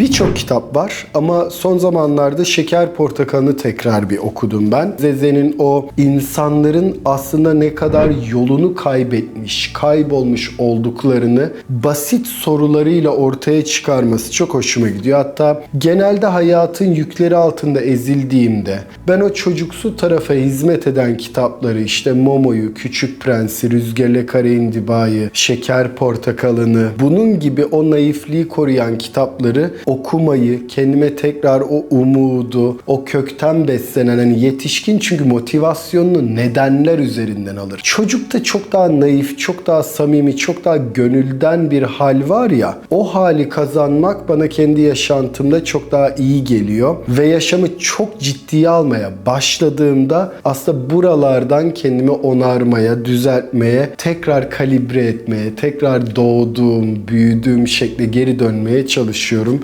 Birçok kitap var ama son zamanlarda Şeker Portakalı'nı tekrar bir okudum ben. Zeze'nin o insanların aslında ne kadar yolunu kaybetmiş, kaybolmuş olduklarını basit sorularıyla ortaya çıkarması çok hoşuma gidiyor. Hatta genelde hayatın yükleri altında ezildiğimde ben o çocuksu tarafa hizmet eden kitapları işte Momo'yu, Küçük Prens'i, Rüzgar Le Kare İndiba'yı, Şeker Portakalı'nı bunun gibi o naifliği koruyan kitapları okumayı, kendime tekrar o umudu, o kökten beslenen hani yetişkin çünkü motivasyonunu nedenler üzerinden alır. Çocukta çok daha naif, çok daha samimi, çok daha gönülden bir hal var ya o hali kazanmak bana kendi yaşantımda çok daha iyi geliyor ve yaşamı çok ciddiye almaya başladığımda aslında buralardan kendimi onarmaya, düzeltmeye, tekrar kalibre etmeye, tekrar doğduğum, büyüdüğüm şekle geri dönmeye çalışıyorum.